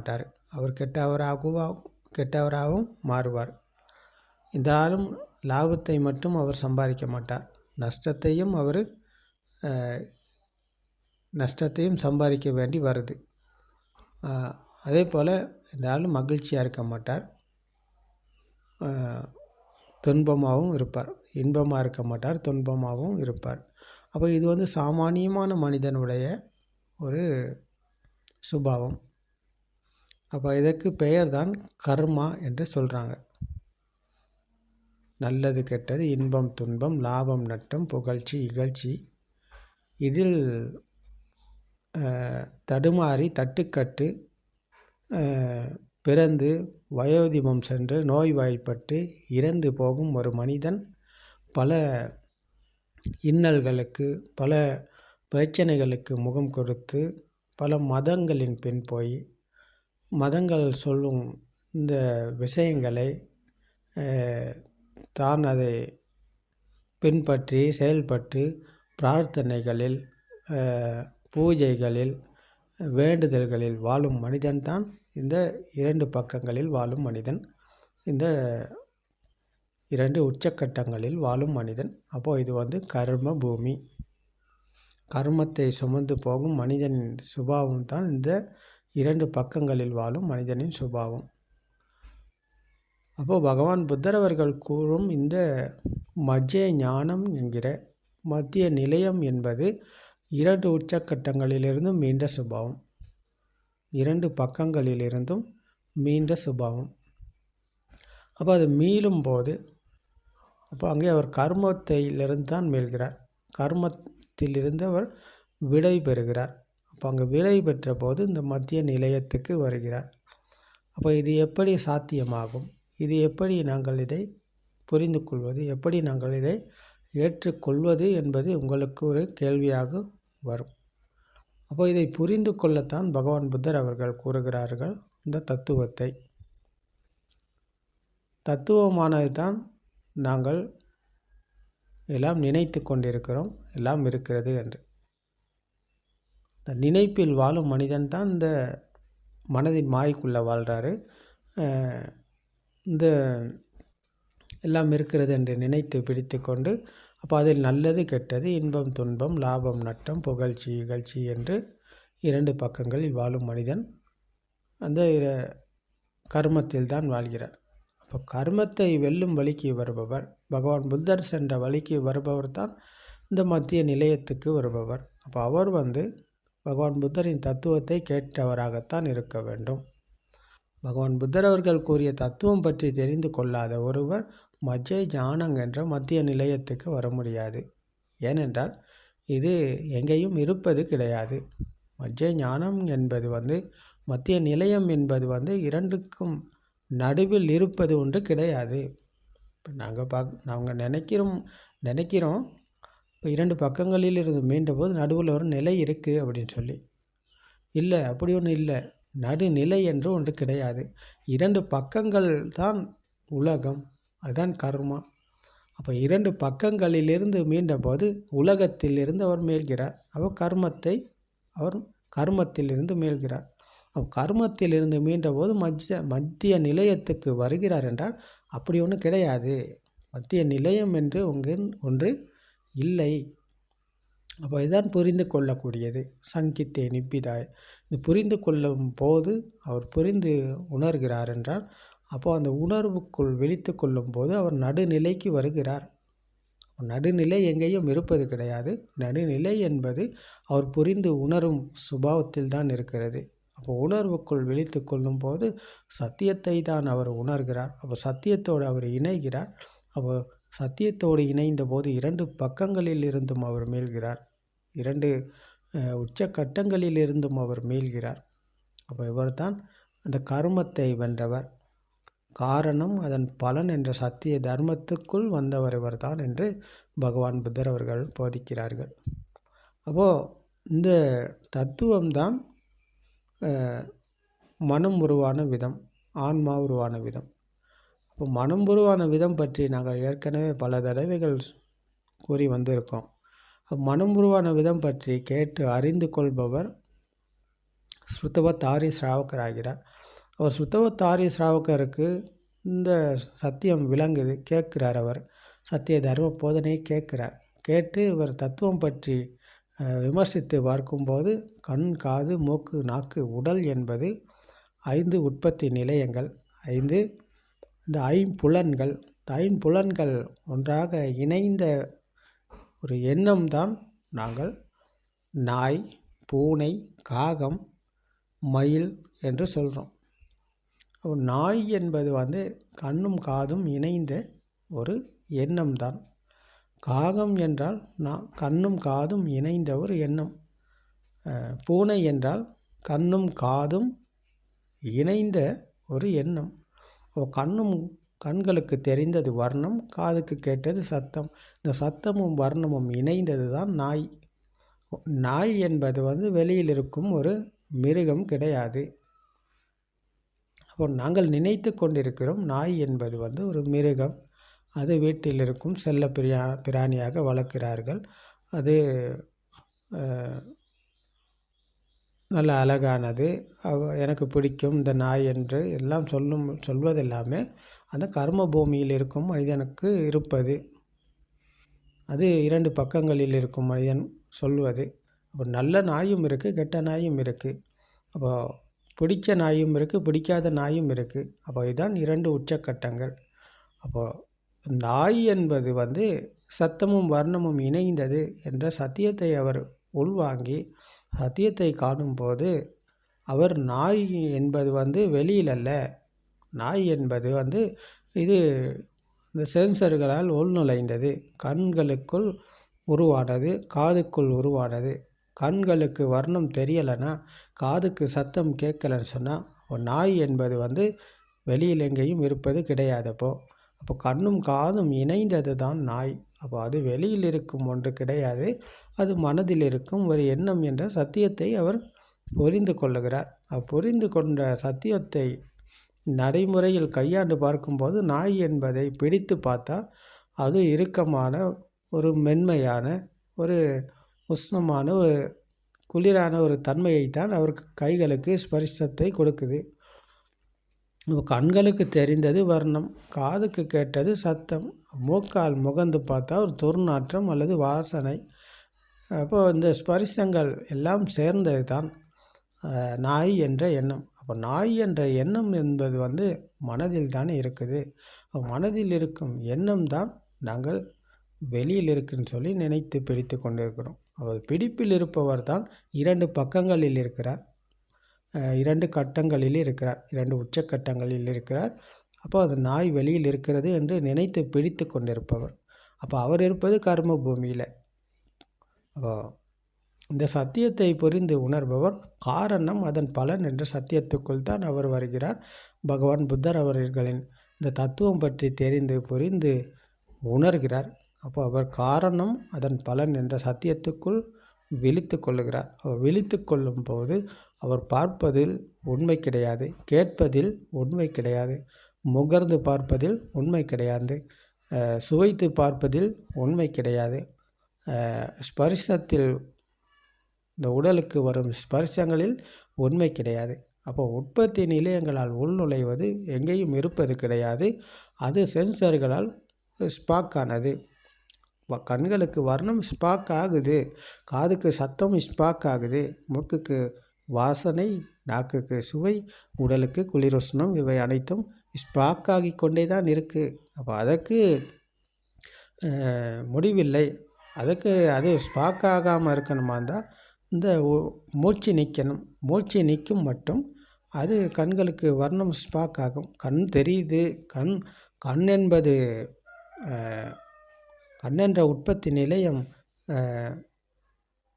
மாட்டார். அவர் கெட்டவராகவும் கெட்டவராகவும் மாறுவார். இருந்தாலும் லாபத்தை மட்டும் அவர் சம்பாதிக்க மாட்டார். நஷ்டத்தையும் அவர் நஷ்டத்தையும் சம்பாதிக்க வேண்டி வருது. அதே போல் இருந்தாலும் மகிழ்ச்சியாக இருக்க மாட்டார். துன்பமாகவும் இருப்பார். இன்பமாக இருக்க மாட்டார் துன்பமாகவும் இருப்பார். அப்போ இது வந்து சாமானியமான மனிதனுடைய ஒரு சுபாவம். அப்போ இதற்கு பெயர் தான் கர்மா என்று சொல்கிறாங்க நல்லது கெட்டது இன்பம் துன்பம் லாபம் நட்டம் புகழ்ச்சி இகழ்ச்சி. இதில் தடுமாறி தட்டுக்கட்டு பிறந்து வயோதிபம் சென்று நோய்வாய்ப்பட்டு இறந்து போகும் ஒரு மனிதன் பல இன்னல்களுக்கு பல பிரச்சனைகளுக்கு முகம் கொடுத்து பல மதங்களின் பின் போய் மதங்கள் சொல்லும் இந்த விஷயங்களை தான் அதை பின்பற்றி செயல்பட்டு பிரார்த்தனைகளில் பூஜைகளில் வேண்டுதல்களில் வாழும் மனிதன்தான் இந்த இரண்டு பக்கங்களில் வாழும் மனிதன். இந்த இரண்டு உச்சக்கட்டங்களில் வாழும் மனிதன். அப்போது இது வந்து கர்ம பூமி. கர்மத்தை சுமந்து போகும் மனிதனின் சுபாவம் தான் இந்த இரண்டு பக்கங்களில் வாழும் மனிதனின் சுபாவம். அப்போது பகவான் புத்தர் அவர்கள் கூறும் இந்த மஜ்ஜ ஞானம் என்கிற மத்திய நிலையம் என்பது இரண்டு உச்சக்கட்டங்களிலிருந்தும் மீண்ட சுபாவம். இரண்டு பக்கங்களிலிருந்தும் மீண்ட சுபாவம். அப்போ அது மீளும் போது அப்போ அங்கே அவர் கர்மத்திலிருந்து தான் மீள்கிறார். கர்மத்திலிருந்து அவர் விடை பெறுகிறார். அப்போ அங்கே விலை பெற்ற போது இந்த மத்திய நிலையத்துக்கு வருகிறார். அப்போ இது எப்படி சாத்தியமாகும்? இது எப்படி நாங்கள் இதை புரிந்து கொள்வது எப்படி நாங்கள் இதை ஏற்றுக்கொள்வது என்பது உங்களுக்கு ஒரு கேள்வியாக வரும். அப்போ இதை புரிந்து கொள்ளத்தான் பகவான் புத்தர் அவர்கள் கூறுகிறார்கள் இந்த தத்துவத்தை. தத்துவமானது தான் நாங்கள் எல்லாம் நினைத்து கொண்டிருக்கிறோம் எல்லாம் இருக்கிறது என்று. இந்த நினைப்பில் வாழும் மனிதன் தான் இந்த மனதின் மாய்க்குள்ளே வாழ்கிறாரு இந்த எல்லாம் இருக்கிறது என்று நினைத்து பிடித்து கொண்டு அப்போ அதில் நல்லது கெட்டது இன்பம் துன்பம் லாபம் நட்டம் புகழ்ச்சி இகழ்ச்சி என்று இரண்டு பக்கங்களில் வாழும் மனிதன் அந்த கர்மத்தில் தான் வாழ்கிறார். அப்போ கர்மத்தை வெல்லும் வழிக்கு வருபவர் பகவான் புத்தர் சென்ற வழிக்கு வருபவர் தான் இந்த மத்திய நிலையத்துக்கு வருபவர். அப்போ அவர் வந்து பகவான் புத்தரின் தத்துவத்தை கேட்டவராகத்தான் இருக்க வேண்டும். பகவான் புத்தர் அவர்கள் கூறிய தத்துவம் பற்றி தெரிந்து கொள்ளாத ஒருவர் மஜ்ஜை ஞானங் என்ற மத்திய நிலையத்துக்கு வர முடியாது. ஏனென்றால் இது எங்கேயும் இருப்பது கிடையாது. மஜ்ஜை ஞானம் என்பது வந்து மத்திய நிலையம் என்பது வந்து இரண்டுக்கும் நடுவில் இருப்பது ஒன்று கிடையாது. இப்போ நாங்கள் பாக் நாங்கள் நினைக்கிறோம் நினைக்கிறோம் இப்போ இரண்டு பக்கங்களில் இருந்து மீண்ட போது நடுவில் ஒரு நிலை இருக்குது அப்படின்னு சொல்லி. இல்லை அப்படி ஒன்றும் இல்லை. நடுநிலை என்று ஒன்று கிடையாது. இரண்டு பக்கங்கள் தான் உலகம் அதுதான் கர்மா. அப்போ இரண்டு பக்கங்களிலிருந்து மீண்டபோது உலகத்திலிருந்து அவர் மேல்கிறார். அவர் கர்மத்தை அவர் கர்மத்திலிருந்து மேல்கிறார். கர்மத்திலிருந்து மீண்டபோது மத்திய மத்திய நிலையத்துக்கு வருகிறார் என்றால் அப்படி ஒன்று கிடையாது. மத்திய நிலையம் என்று ஒன்று ஒன்று இல்லை. அப்போ இதுதான் புரிந்து கொள்ளக்கூடியது. சங்கித்தே நிப்பிதாய் இது புரிந்து கொள்ளும் போது அவர் புரிந்து உணர்கிறார் என்றால் அப்போது அந்த உணர்வுக்குள் விழித்து கொள்ளும் போது அவர் நடுநிலைக்கு வருகிறார். நடுநிலை எங்கேயும் இருப்பது கிடையாது. நடுநிலை என்பது அவர் புரிந்து உணரும் சுபாவத்தில் தான் இருக்கிறது. அப்போ உணர்வுக்குள் விழித்து கொள்ளும் போது சத்தியத்தை தான் அவர் உணர்கிறார். அப்போ சத்தியத்தோடு அவர் இணைகிறார். அப்போ சத்தியத்தோடு இணைந்த போது இரண்டு பக்கங்களில் இருந்தும் அவர் மீள்கிறார் இரண்டு உச்சக்கட்டங்களில் இருந்தும் அவர் மீள்கிறார் அப்போ இவர் தான் அந்த கர்மத்தை வென்றவர். காரணம் அதன் பலன் என்ற சத்திய தர்மத்துக்குள் வந்தவர் இவர் தான் என்று பகவான் புத்தர் அவர்கள் போதிக்கிறார்கள். அப்போது இந்த தத்துவம்தான் மனம் உருவான விதம் ஆன்மா உருவான விதம். இப்போ மனம் உருவான விதம் பற்றி நாங்கள் ஏற்கனவே பல தடவைகள் கூறி வந்திருக்கோம். மனம் உருவான விதம் பற்றி கேட்டு அறிந்து கொள்பவர் ஸ்ருத்தவ தாரி ஸ்ராவகராகிறார் அவர் சுத்தவத்தாரி சிராவக்கருக்கு இந்த சத்தியம் விளங்குது கேட்கிறார் அவர். சத்திய தர்ம போதனையை கேட்கிறார். கேட்டு இவர் தத்துவம் பற்றி விமர்சித்து பார்க்கும்போது கண் காது மூக்கு நாக்கு உடல் என்பது ஐந்து உற்பத்தி நிலையங்கள். ஐந்து இந்த ஐம்புலன்கள் இந்த ஐம்புலன்கள் ஒன்றாக இணைந்த ஒரு எண்ணம் தான் நாங்கள். நாய் பூனை காகம் மயில் என்று சொல்கிறோம் நாய் என்பது வந்து கண்ணும் காதும் இணைந்த ஒரு எண்ணம் தான். காகம் என்றால் நான் கண்ணும் காதும் இணைந்த ஒரு எண்ணம். பூனை என்றால் கண்ணும் காதும் இணைந்த ஒரு எண்ணம். கண்ணும் கண்களுக்கு தெரிந்தது வர்ணம் காதுக்கு கேட்டது சத்தம். இந்த சத்தமும் வர்ணமும் இணைந்தது தான் நாய். நாய் என்பது வந்து வெளியில் இருக்கும் ஒரு மிருகம் கிடையாது. அப்போ நாங்கள் நினைத்து கொண்டிருக்கிறோம் நாய் என்பது வந்து ஒரு மிருகம். அது வீட்டில் இருக்கும் செல்ல பிரியா பிராணியாக வளர்க்கிறார்கள். அது நல்ல அழகானது. எனக்கு பிடிக்கும் இந்த நாய் என்று எல்லாம் சொல்லும் சொல்வதெல்லாமே அந்த கர்ம பூமியில் இருக்கும் மனிதனுக்கு இருப்பது. அது இரண்டு பக்கங்களில் இருக்கும் மனிதன் சொல்வது. அப்போ நல்ல நாயும் இருக்குது கெட்ட நாயும் இருக்குது அப்போ பிடிச்ச நாயும் இருக்குது பிடிக்காத நாயும் இருக்குது அப்போ இதுதான் இரண்டு உச்சக்கட்டங்கள். அப்போது நாய் என்பது வந்து சத்தமும் வர்ணமும் இணைந்தது என்ற சத்தியத்தை அவர் உள்வாங்கி சத்தியத்தை காணும்போது அவர் நாய் என்பது வந்து வெளியில் அல்ல நாய் என்பது வந்து இது இந்த சென்சர்களால் உள்நுழைந்தது. கண்களுக்குள் உருவானது காதுக்குள் உருவானது. கண்களுக்கு வர்ணம் தெரியலைன்னா காதுக்கு சத்தம் கேட்கலன்னு சொன்னால் நாய் என்பது வந்து வெளியில் எங்கேயும் இருப்பது கிடையாதப்போ. அப்போ கண்ணும் காதும் இணைந்தது தான் நாய். அப்போ அது வெளியில் இருக்கும் ஒன்று கிடையாது. அது மனதில் இருக்கும் ஒரு எண்ணம் என்ற சத்தியத்தை அவர் புரிந்து கொள்ளுகிறார். புரிந்து கொண்ட சத்தியத்தை நடைமுறையில் கையாண்டு பார்க்கும்போது நாய் என்பதை பிடித்து பார்த்தா அது இறுக்கமான ஒரு மென்மையான ஒரு உஷ்ணமான ஒரு குளிரான ஒரு தன்மையை தான் அவர் கைகளுக்கு ஸ்பரிசத்தை கொடுக்குது. கண்களுக்கு தெரிந்தது வர்ணம் காதுக்கு கேட்டது சத்தம் மூக்கால் முகந்து பார்த்தா ஒரு துர்நாற்றம் அல்லது வாசனை. அப்போது இந்த ஸ்பரிசங்கள் எல்லாம் சேர்ந்தது தான் நாய் என்ற எண்ணம். அப்போ நாய் என்ற எண்ணம் என்பது வந்து மனதில் தானே இருக்குது மனதில் இருக்கும் எண்ணம் தான் நாங்கள் வெளியில் இருக்குன்னு சொல்லி நினைத்து பிடித்து கொண்டிருக்கிறோம். அவர் பிடிப்பில் இருப்பவர் தான் இரண்டு பக்கங்களில் இருக்கிறார். இரண்டு கட்டங்களில் இருக்கிறார். இரண்டு உச்சக்கட்டங்களில் இருக்கிறார். அப்போ அது நாய் வெளியில் இருக்கிறது என்று நினைத்து பிடித்து கொண்டிருப்பவர். அப்போ அவர் இருப்பது கர்ம பூமியில் அப்போ இந்த சத்தியத்தை புரிந்து உணர்பவர் காரணம் அதன் பலன் என்ற சத்தியத்துக்குள் தான் அவர் வருகிறார். பகவான் புத்தர் அவர்களின் இந்த தத்துவம் பற்றி தெரிந்து புரிந்து உணர்கிறார். அப்போ அவர் காரணம் அதன் பலன் என்ற சத்தியத்துக்குள் விழித்து கொள்ளுகிறார். அவர் விழித்து கொள்ளும் போது அவர் பார்ப்பதில் உண்மை கிடையாது கேட்பதில் உண்மை கிடையாது முகர்ந்து பார்ப்பதில் உண்மை கிடையாது சுவைத்து பார்ப்பதில் உண்மை கிடையாது. ஸ்பர்சத்தில் இந்த உடலுக்கு வரும் ஸ்பர்சங்களில் உண்மை கிடையாது. அப்போ உற்பத்தி நிலையங்களால் உள்நுழைவது எங்கேயும் இருப்பது கிடையாது. அது சென்சர்களால் ஸ்பாக்கானது கண்களுக்கு வர்ணம் ஸ்பாக் ஆகுது காதுக்கு சத்தம் ஸ்பாக் ஆகுது மூக்குக்கு வாசனை நாக்குக்கு சுவை உடலுக்கு குளிரோஷ்ணம் இவை அனைத்தும் ஸ்பாக் ஆகி கொண்டே தான் இருக்குது அப்போ அதற்கு முடிவில்லை. அதுக்கு அது ஸ்பாக் ஆகாமல் இருக்கணுமா இருந்தால் இந்த மூச்சு நிற்கணும் மூச்சு நிற்கும் மட்டும் அது கண்களுக்கு வர்ணம் ஸ்பாக் ஆகும் கண் தெரியுது. கண் கண் என்பது கண்ணென்ற உற்பத்தி நிலையம்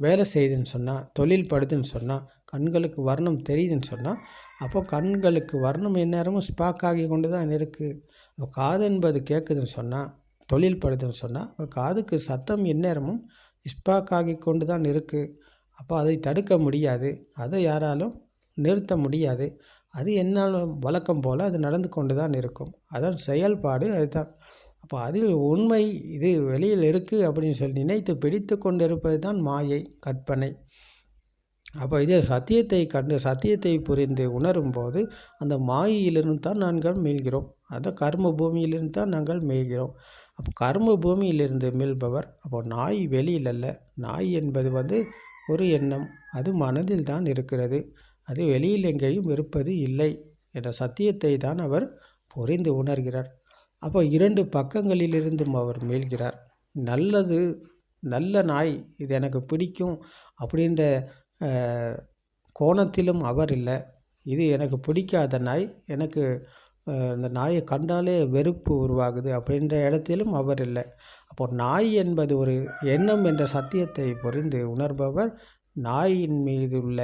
வேலை செய்யுதுன்னு சொன்னால் தொழில் படுதுன்னு சொன்னால் கண்களுக்கு வர்ணம் தெரியுதுன்னு சொன்னால் அப்போ கண்களுக்கு வர்ணம் எந்நேரமும் ஸ்பாக் ஆகி கொண்டு தான் இருக்குது காது என்பது கேட்குதுன்னு சொன்னால் தொழில் படுதுன்னு சொன்னால் காதுக்கு சத்தம் எந்நேரமும் ஸ்பாக் ஆகி கொண்டு தான் இருக்குது அப்போ அதை தடுக்க முடியாது. அதை யாராலும் நிறுத்த முடியாது. அது என்னாலும் வழக்கம் போல் அது நடந்து கொண்டு தான் இருக்கும். அதன் செயல்பாடு அதுதான். அப்போ அதில் உண்மை இது வெளியில் இருக்குது அப்படின்னு சொல்லி நினைத்து பிடித்து கொண்டிருப்பது தான் மாயை கற்பனை. அப்போ இதே சத்தியத்தை கண்டு சத்தியத்தை புரிந்து உணரும்போது அந்த மாயிலிருந்து தான் நாங்கள் மீள்கிறோம். அதை கர்ம பூமியிலிருந்து தான் நாங்கள் மீள்கிறோம். அப்போ கர்ம பூமியிலிருந்து மீள்பவர் அப்போ நாய் வெளியில் அல்ல. நாய் என்பது வந்து ஒரு எண்ணம். அது மனதில் தான் இருக்கிறது. அது வெளியில் எங்கேயும் இருப்பது இல்லை என்ற சத்தியத்தை தான் அவர் புரிந்து உணர்கிறார். அப்போ இரண்டு பக்கங்களிலிருந்தும் அவர் மீள்கிறார் நல்லது நல்ல நாய் இது எனக்கு பிடிக்கும் அப்படின்ற கோணத்திலும் அவர் இல்லை. இது எனக்கு பிடிக்காத நாய் எனக்கு இந்த நாயை கண்டாலே வெறுப்பு உருவாகுது அப்படின்ற இடத்திலும் அவர் இல்லை. அப்போ நாய் என்பது ஒரு எண்ணம் என்ற சத்தியத்தை புரிந்து உணர்பவர் நாயின் மீது உள்ள